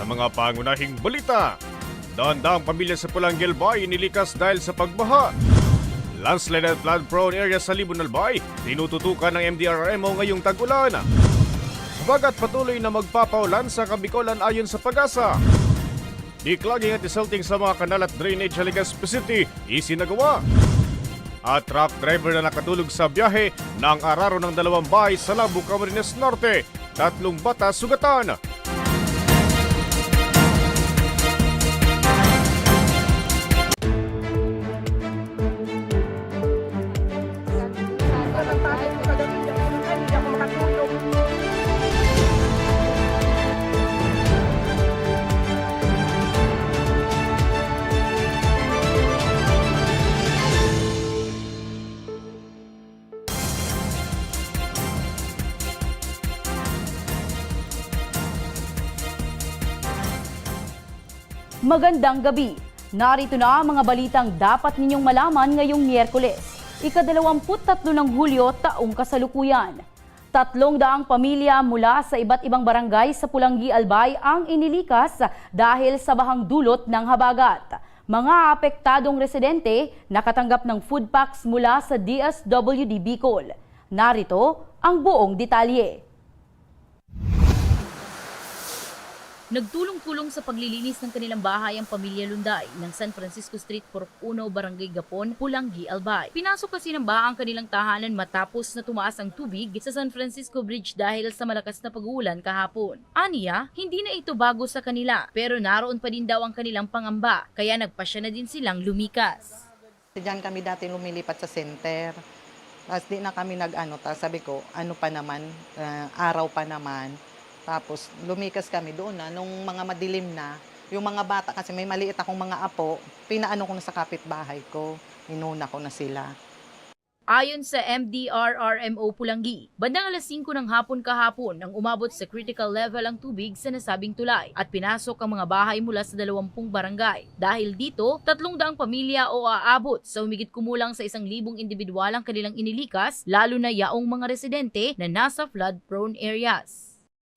sa mga pangunahing balita. Dahan-dahang pamilya sa Pulanggil Bay inilikas dahil sa pagbaha. Landslide at flood-prone area sa Libon Albay, tinututukan ng MDRMO ngayong tag-ulan. Bagat patuloy na magpapaulan sa Kabikolan ayon sa pag-asa. Declogging at desalting sa mga kanal at drainage sa Legazpi City, isinagawa. At truck driver na nakatulog sa biyahe ng araro ng dalawang bahay sa Labu, Camarines Norte. Tatlong bata sugatan. Magandang gabi. Narito na ang mga balitang dapat ninyong malaman ngayong Miyerkules, ikadalawamput-tatlo ng Hulyo taong kasalukuyan. Tatlong daang pamilya mula sa iba't ibang barangay sa Pulanggi Albay ang inilikas dahil sa bahang dulot ng habagat. Mga apektadong residente nakatanggap ng food packs mula sa DSWD Bicol. Narito ang buong detalye. Nagtulong-tulong sa paglilinis ng kanilang bahay ang pamilya Lunday ng San Francisco Street, Purok 1, Barangay Gapon, Pulanggi, Albay. Pinasok kasi ng baha ang kanilang tahanan matapos na tumaas ang tubig sa San Francisco Bridge dahil sa malakas na pag-uulan kahapon. Aniya, hindi na ito bago sa kanila pero naroon pa din daw ang kanilang pangamba kaya nagpasya na din silang lumikas. Diyan kami dati lumilipat sa center. Tapos di na kami nag-ano, tapos sabi ko, ano pa naman, ah, araw pa naman. Tapos lumikas kami doon na, nung mga madilim na, yung mga bata, kasi may maliit akong mga apo, pinaano ko na sa kapitbahay ko, inuna ko na sila. Ayon sa MDRRMO Pulanggi, bandang alas 5 ng hapon kahapon nang umabot sa critical level ang tubig sa nasabing tulay at pinasok ang mga bahay mula sa 20 barangay. Dahil dito, tatlong daang pamilya o aabot sa humigit kumulang sa isang libong individual ang kanilang inilikas, lalo na yaong mga residente na nasa flood-prone areas.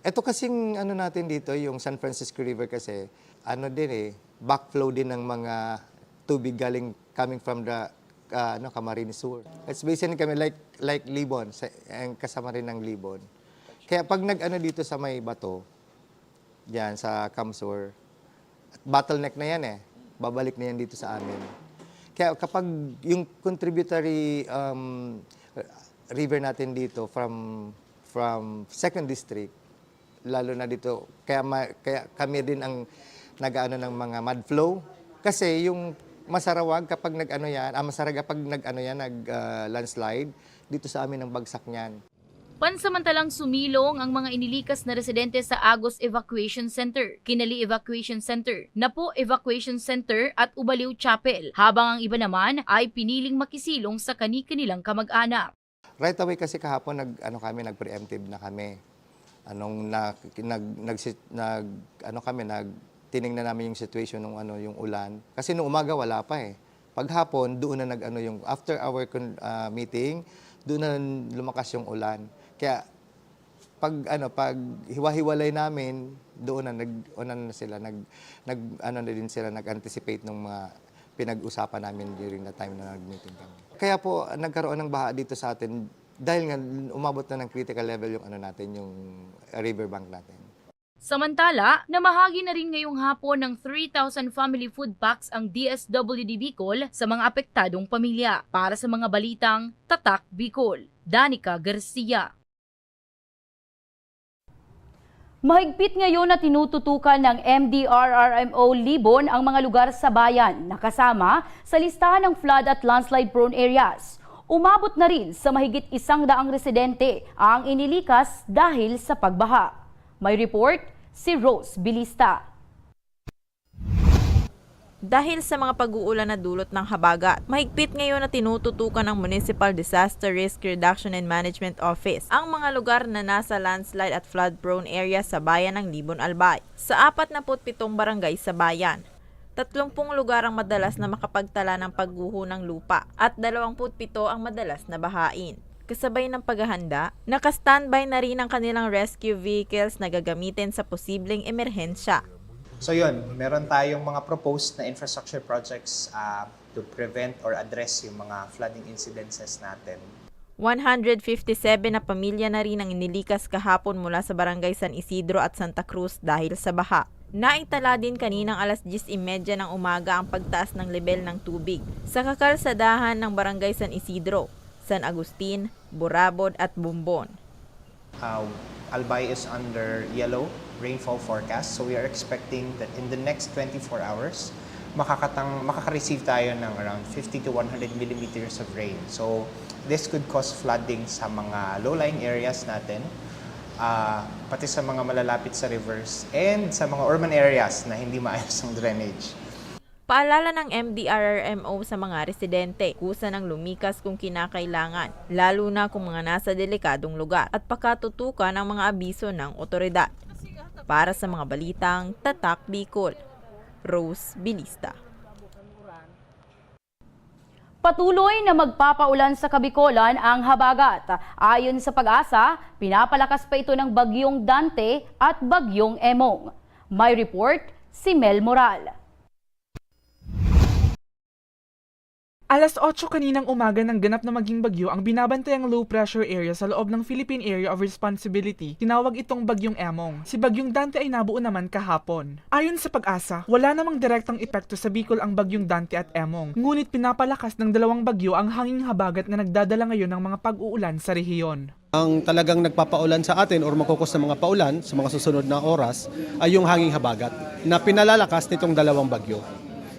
Ito kasing ano natin dito, yung San Francisco River kasi, ano din eh, backflow din ng mga tubig galing coming from the uh, ano, Camarines Sur. It's basically kami like, like Libon, sa, ang kasama rin ng Libon. Kaya pag nag-ano dito sa may bato, diyan sa Camsur, bottleneck na yan eh. Babalik na yan dito sa amin. Kaya kapag yung contributory um, river natin dito from from second district, lalo na dito, kaya, ma- kaya kami din ang nag-ano ng mga mud flow. Kasi yung masarawag kapag nag-ano yan, ah, masarag kapag nag-ano yan, nag-landslide, dito sa amin ang bagsak niyan. Pansamantalang sumilong ang mga inilikas na residente sa Agos Evacuation Center, Kinali Evacuation Center, Napo Evacuation Center at Ubaliw Chapel, habang ang iba naman ay piniling makisilong sa kani-kanilang kamag-anak. Right away kasi kahapon nag ano kami nag-preemptive na kami. Anong na, nag nag, nag ano kami nag tiningnan namin yung situation ng ano yung ulan kasi nung umaga wala pa eh. Paghapon doon na nag ano yung after our con- ah, meeting doon na lumakas yung ulan. Kaya pag ano pag hiwa-hiwalay namin doon na nag una na sila nag nag ano na din sila nag-anticipate ng mga pinag-usapan namin during the time na nag-meeting kami. Kaya po nagkaroon ng baha dito sa atin dahil nga umabot na ng critical level yung ano natin yung riverbank natin. Samantala, namahagi na rin ngayong hapon ng 3,000 family food packs ang DSWD Bicol sa mga apektadong pamilya para sa mga balitang Tatak Bicol. Danica Garcia. Mahigpit ngayon na tinututukan ng MDRRMO Libon ang mga lugar sa bayan na kasama sa listahan ng flood at landslide prone areas. Umabot na rin sa mahigit isang daang residente ang inilikas dahil sa pagbaha. May report si Rose Bilista. Dahil sa mga pag-uulan na dulot ng habagat, mahigpit ngayon na tinututukan ng Municipal Disaster Risk Reduction and Management Office ang mga lugar na nasa landslide at flood-prone area sa bayan ng Libon Albay. Sa 47 barangay sa bayan, 30 lugar ang madalas na makapagtala ng pagguho ng lupa at 27 ang madalas na bahain. Kasabay ng paghahanda, naka-standby na rin ang kanilang rescue vehicles na gagamitin sa posibleng emerhensya. So yun, meron tayong mga proposed na infrastructure projects ah, to prevent or address yung mga flooding incidences natin. 157 na pamilya na rin ang inilikas kahapon mula sa barangay San Isidro at Santa Cruz dahil sa baha. Naitala din kaninang alas 10.30 ng umaga ang pagtaas ng level ng tubig sa kakalsadahan ng barangay San Isidro, San Agustin, Burabod at Bumbon. Uh, Albay is under yellow rainfall forecast. So we are expecting that in the next 24 hours, makakatang, makaka-receive tayo ng around 50 to 100 millimeters of rain. So this could cause flooding sa mga low-lying areas natin, ah, pati sa mga malalapit sa rivers, and sa mga urban areas na hindi maayos ang drainage. Paalala ng MDRRMO sa mga residente, kusa ng lumikas kung kinakailangan, lalo na kung mga nasa delikadong lugar at pakatutukan ang mga abiso ng otoridad. Para sa mga balitang Tatak Bicol, Rose Bilista. Patuloy na magpapaulan sa Kabikolan ang habagat. Ayon sa pag-asa, pinapalakas pa ito ng bagyong Dante at bagyong Emong. May report si Mel Moral. Alas 8 kaninang umaga ng ganap na maging bagyo ang binabantayang low pressure area sa loob ng Philippine Area of Responsibility. Tinawag itong bagyong Emong. Si bagyong Dante ay nabuo naman kahapon. Ayon sa pag-asa, wala namang direktang epekto sa Bicol ang bagyong Dante at Emong. Ngunit pinapalakas ng dalawang bagyo ang hanging habagat na nagdadala ngayon ng mga pag-uulan sa rehiyon. Ang talagang nagpapaulan sa atin or magkukos ng mga paulan sa mga susunod na oras ay yung hanging habagat na pinalalakas nitong dalawang bagyo.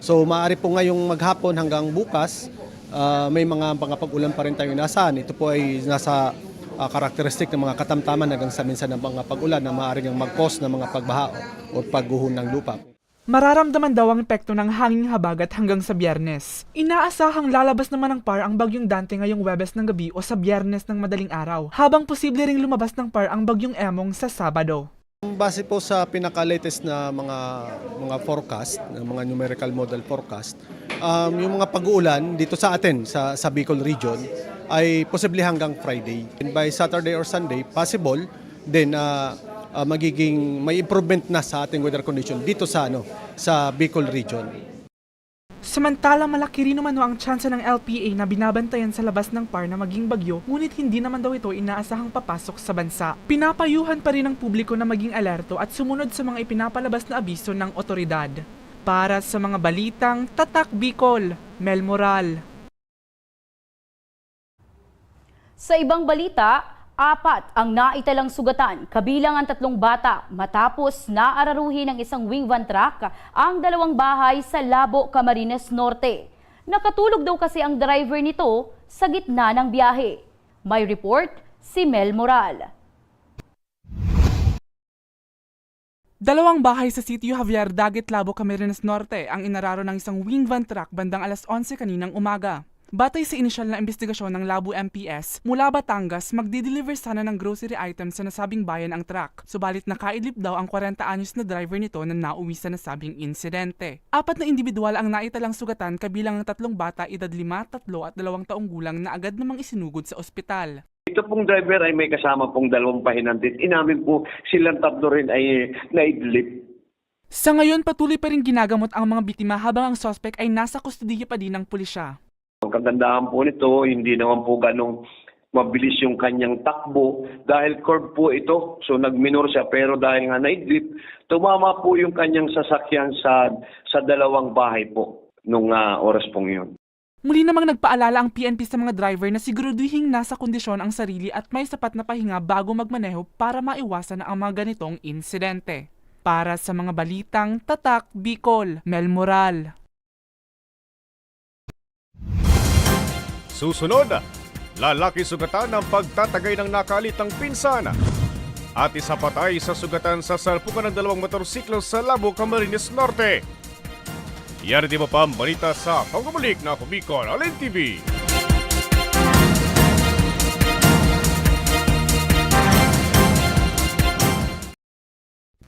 So maaari po ngayong maghapon hanggang bukas, ah, may mga mga pag-ulan pa rin tayo inasahan. Ito po ay nasa ah, karakteristik ng mga katamtaman hanggang sa minsan ng mga pag-ulan na maaaring mag-cause ng mga pagbaha o pagguhon ng lupa. Mararamdaman daw ang epekto ng hanging habagat hanggang sa biyernes. Inaasahang lalabas naman ng PAR ang bagyong Dante ngayong Webes ng gabi o sa biyernes ng madaling araw, habang posible ring lumabas ng PAR ang bagyong Emong sa Sabado. Base po sa pinaka-latest na mga mga forecast, na mga numerical model forecast, um, yung mga pag-uulan dito sa atin sa sa Bicol region ay posible hanggang Friday. And by Saturday or Sunday, possible din na magiging may improvement na sa ating weather condition dito sa ano sa Bicol region. Samantala malaki rin naman ang tsansa ng LPA na binabantayan sa labas ng PAR na maging bagyo, ngunit hindi naman daw ito inaasahang papasok sa bansa. Pinapayuhan pa rin ng publiko na maging alerto at sumunod sa mga ipinapalabas na abiso ng otoridad. Para sa mga balitang Tatak Bicol, Mel Moral. Sa ibang balita, apat ang naitalang sugatan kabilang ang tatlong bata matapos naararuhi ng isang wing van truck ang dalawang bahay sa Labo, Camarines Norte. Nakatulog daw kasi ang driver nito sa gitna ng biyahe. May report si Mel Moral. Dalawang bahay sa sitio Javier Dagat Labo, Camarines Norte ang inararo ng isang wing van truck bandang alas 11 kaninang umaga. Batay sa inisyal na investigasyon ng Labo MPS, mula Batangas, magdi-deliver sana ng grocery items sa nasabing bayan ang truck. Subalit nakaidlip daw ang 40 anyos na driver nito na nauwi sa nasabing insidente. Apat na individual ang naitalang sugatan kabilang ang tatlong bata edad 5, 3 at 2 taong gulang na agad namang isinugod sa ospital. Ito pong driver ay may kasama pong dalawang pahinantit. Inamin po silang tatlo rin ay naidlip. Sa ngayon, patuloy pa rin ginagamot ang mga bitima habang ang suspect ay nasa kustodiya pa din ng pulisya. Ang kagandahan po nito, hindi naman po ganong mabilis yung kanyang takbo dahil curve po ito. So nagminor siya pero dahil nga naidlip, tumama po yung kanyang sasakyan sa sa dalawang bahay po nung ah, oras pong yun. Muli namang nagpaalala ang PNP sa mga driver na siguraduhing nasa kondisyon ang sarili at may sapat na pahinga bago magmaneho para maiwasan ang mga ganitong insidente. Para sa mga balitang Tatak Bicol, Mel Moral. Susunod, lalaki sugatan ng pagtatagay ng nakalitang pinsana. At isa patay sa sugatan sa salpukan ng dalawang motorsiklo sa Labo, Camarines Norte. Yan di ba pa ang balita sa pagbabalik na Kubicon Alin TV.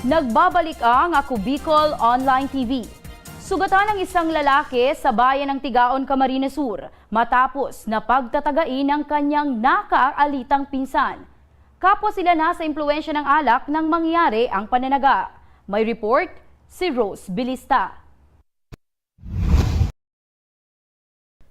Nagbabalik ang Ako Bicol Online TV. Sugatan ng isang lalaki sa bayan ng Tigaon, Camarines Sur matapos na pagtatagain ng kanyang nakaalitang pinsan. Kapwa sila nasa impluensya ng alak nang mangyari ang pananaga. May report si Rose Bilista.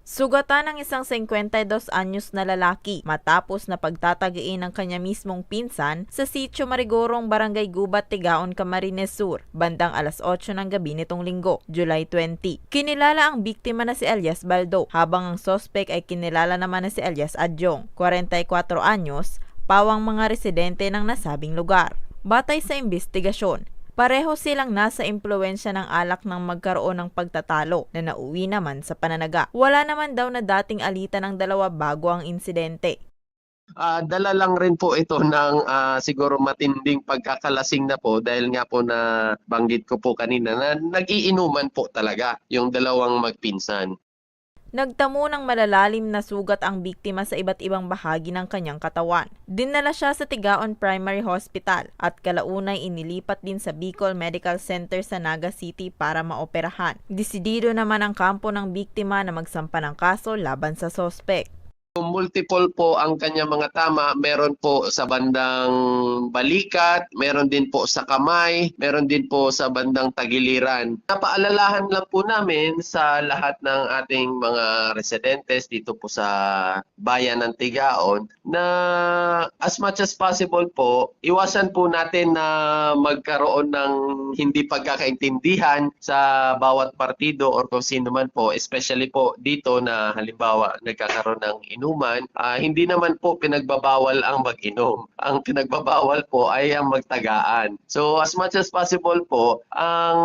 Sugatan ng isang 52 anyos na lalaki matapos na pagtatagiin ng kanya mismong pinsan sa sitio Marigorong Barangay Gubat, Tigaon, Camarines Sur, bandang alas 8 ng gabi nitong linggo, July 20. Kinilala ang biktima na si Elias Baldo, habang ang sospek ay kinilala naman na si Elias Adjong, 44 anyos, pawang mga residente ng nasabing lugar. Batay sa investigasyon, Pareho silang nasa impluensya ng alak ng magkaroon ng pagtatalo na nauwi naman sa pananaga. Wala naman daw na dating alitan ng dalawa bago ang insidente. Ah, dala lang rin po ito ng ah, siguro matinding pagkakalasing na po dahil nga po na banggit ko po kanina na nag-iinuman po talaga yung dalawang magpinsan. Nagtamo ng malalalim na sugat ang biktima sa iba't ibang bahagi ng kanyang katawan. Dinala siya sa Tigaon Primary Hospital at kalaunay inilipat din sa Bicol Medical Center sa Naga City para maoperahan. Desidido naman ang kampo ng biktima na magsampa ng kaso laban sa sospek. Multiple po ang kanyang mga tama. Meron po sa bandang balikat, meron din po sa kamay, meron din po sa bandang tagiliran. Napaalalahan lang po namin sa lahat ng ating mga residentes dito po sa bayan ng Tigaon na as much as possible po, iwasan po natin na magkaroon ng hindi pagkakaintindihan sa bawat partido or kung sino man po, especially po dito na halimbawa nagkakaroon ng inuman, ah, hindi naman po pinagbabawal ang mag-inom. Ang pinagbabawal po ay ang magtagaan. So as much as possible po, ang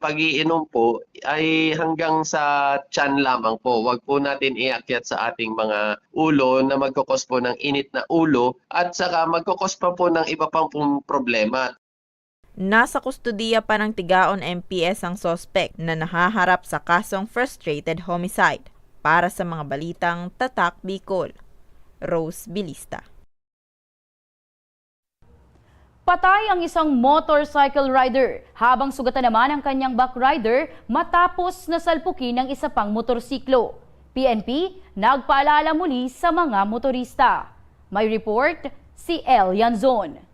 pagiinom po ay hanggang sa tiyan lamang po. Huwag po natin iakyat sa ating mga ulo na magkukos po ng init na ulo at saka magkukos pa po ng iba pang problema. Nasa kustudiya pa ng Tigaon MPS ang sospek na nahaharap sa kasong frustrated homicide. Para sa mga balitang Tatak Bicol, Rose Bilista. Patay ang isang motorcycle rider habang sugatan naman ang kanyang back rider matapos nasalpukin ng isa pang motorsiklo. PNP nagpaalala muli sa mga motorista. May report si El Yanzon.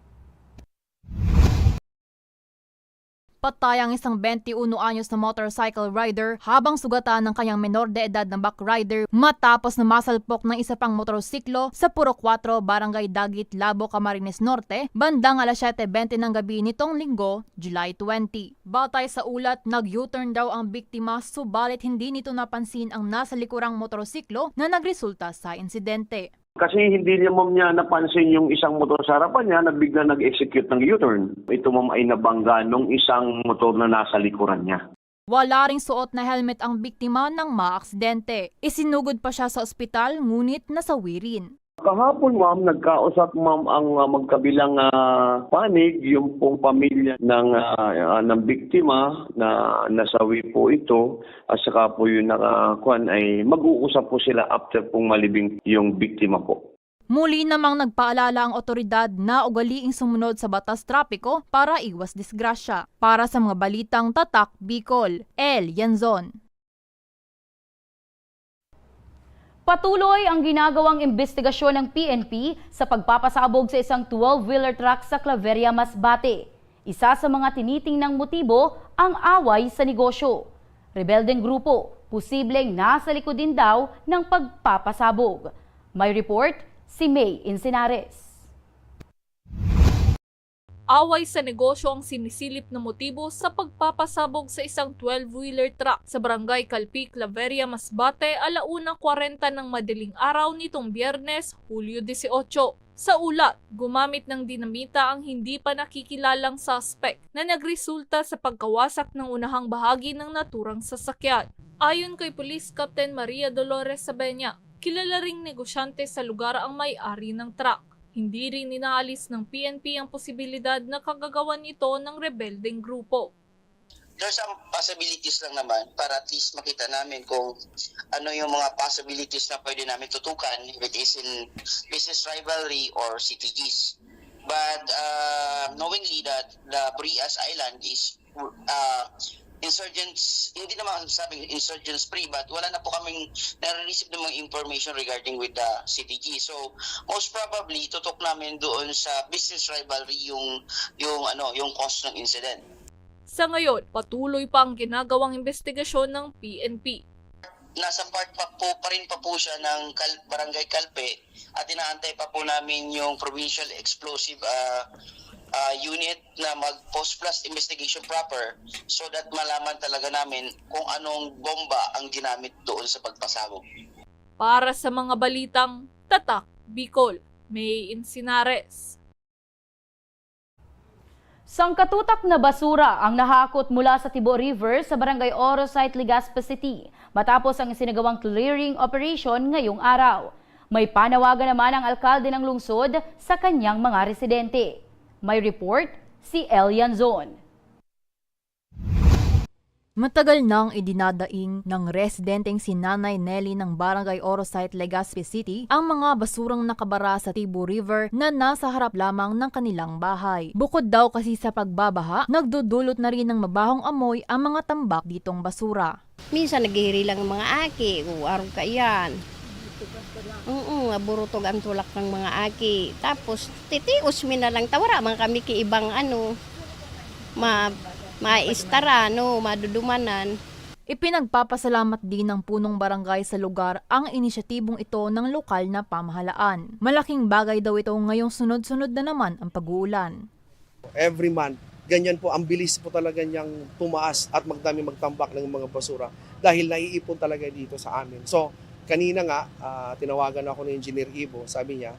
Patay ang isang 21 anyos na motorcycle rider habang sugatan ng kanyang menor de edad na back rider matapos na masalpok ng isa pang motorsiklo sa Puro 4, Barangay Dagit, Labo, Camarines Norte, bandang alas 7.20 ng gabi nitong linggo, July 20. Batay sa ulat, nag-U-turn daw ang biktima subalit hindi nito napansin ang nasa likurang motorsiklo na nagresulta sa insidente. Kasi hindi niya ma'am niya napansin yung isang motor sa harapan niya na bigla nag-execute ng U-turn. Ito ma'am ay nabangga nung isang motor na nasa likuran niya. Wala ring suot na helmet ang biktima ng maaksidente. Isinugod pa siya sa ospital ngunit nasawi rin. Kahapon ma'am, nagkausap ma'am ang uh, magkabilang uh, panig, yung pong pamilya ng, uh, uh, ng biktima na nasawi po ito at saka po yung nakakuan ay mag-uusap po sila after pong malibing yung biktima po. Muli namang nagpaalala ang otoridad na ugaliing sumunod sa batas trapiko para iwas disgrasya. Para sa mga balitang tatak Bicol, El Yanzon. Patuloy ang ginagawang investigasyon ng PNP sa pagpapasabog sa isang 12-wheeler truck sa Claveria, Masbate. Isa sa mga tinitingnang motibo ang away sa negosyo. Rebeldeng grupo, posibleng nasa likod din daw ng pagpapasabog. May report si May Insinares. Away sa negosyo ang sinisilip na motibo sa pagpapasabog sa isang 12-wheeler truck sa barangay Calpi, Claveria, Masbate, alaunang 40 ng madaling araw nitong biyernes, Hulyo 18. Sa ulat, gumamit ng dinamita ang hindi pa nakikilalang suspect na nagresulta sa pagkawasak ng unahang bahagi ng naturang sasakyan. Ayon kay Police Captain Maria Dolores Sabenya, kilala ring negosyante sa lugar ang may-ari ng truck. Hindi rin inaalis ng PNP ang posibilidad na kagagawan ito ng rebeldeng grupo. There's some possibilities lang naman para at least makita namin kung ano yung mga possibilities na pwede namin tutukan if it is in business rivalry or CTGs. But uh, knowingly that the Brias Island is uh, insurgents, hindi naman sabing insurgents free, but wala na po kaming nare-receive ng mga information regarding with the CTG. So, most probably, tutok namin doon sa business rivalry yung, yung, ano, yung cause ng incident. Sa ngayon, patuloy pa ang ginagawang investigasyon ng PNP. Nasa part pa po pa rin pa po siya ng Kal- Barangay Kalpe at inaantay pa po namin yung Provincial Explosive uh, uh, unit na mag-post plus investigation proper so that malaman talaga namin kung anong bomba ang ginamit doon sa pagpasabog. Para sa mga balitang Tatak, Bicol, May Insinares. Sangkatutak na basura ang nahakot mula sa Tibo River sa barangay Orosite, Legazpi City matapos ang sinagawang clearing operation ngayong araw. May panawagan naman ang alkalde ng lungsod sa kanyang mga residente. May report si El Yanzon. Matagal nang idinadaing ng residenteng si Nanay Nelly ng Barangay Orosite, Legazpi City ang mga basurang nakabara sa Tibu River na nasa harap lamang ng kanilang bahay. Bukod daw kasi sa pagbabaha, nagdudulot na rin ng mabahong amoy ang mga tambak ditong basura. Minsan naghihiri lang ang mga aki, o araw ka yan. Oo, aburutog ang tulak ng mga aki. Tapos, titios mi na lang. Tawara man kami ki ibang ano, ma maistara, no, madudumanan. Ipinagpapasalamat din ng punong barangay sa lugar ang inisyatibong ito ng lokal na pamahalaan. Malaking bagay daw ito ngayong sunod-sunod na naman ang pag-uulan. Every month, ganyan po, ang bilis po talaga niyang tumaas at magdami magtambak ng mga basura dahil naiipon talaga dito sa amin. So, kanina nga, ah, tinawagan ako ni Engineer Ibo, sabi niya,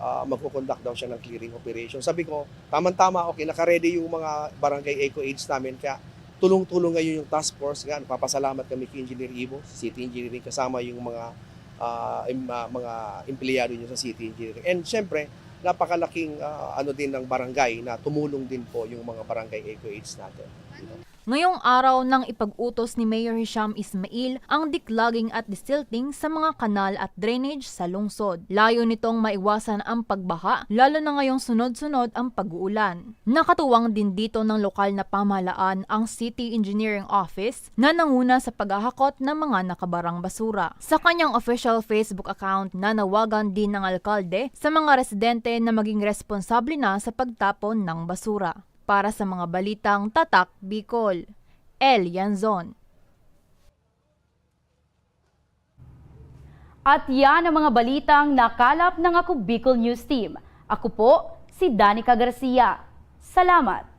uh, magkukonduct daw siya ng clearing operation. Sabi ko, tamang-tama, okay, nakaredy yung mga barangay eco aids namin, kaya tulong-tulong ngayon yung task force. Nga, papasalamat kami kay Engineer Ibo, City Engineering, kasama yung mga ah, im- ah, mga empleyado niyo sa City Engineering. And syempre, napakalaking ah, ano din ng barangay na tumulong din po yung mga barangay eco aids natin. Ngayong araw nang ipag-utos ni Mayor Hisham Ismail ang declogging at desilting sa mga kanal at drainage sa lungsod. Layo nitong maiwasan ang pagbaha, lalo na ngayong sunod-sunod ang pag-uulan. Nakatuwang din dito ng lokal na pamahalaan ang City Engineering Office na nanguna sa paghahakot ng mga nakabarang basura. Sa kanyang official Facebook account, nanawagan din ng alkalde sa mga residente na maging responsable na sa pagtapon ng basura. Para sa mga balitang Tatak Bicol, El Yanzon. At yan ang mga balitang nakalap ng Ako Bicol News Team. Ako po si Danica Garcia. Salamat!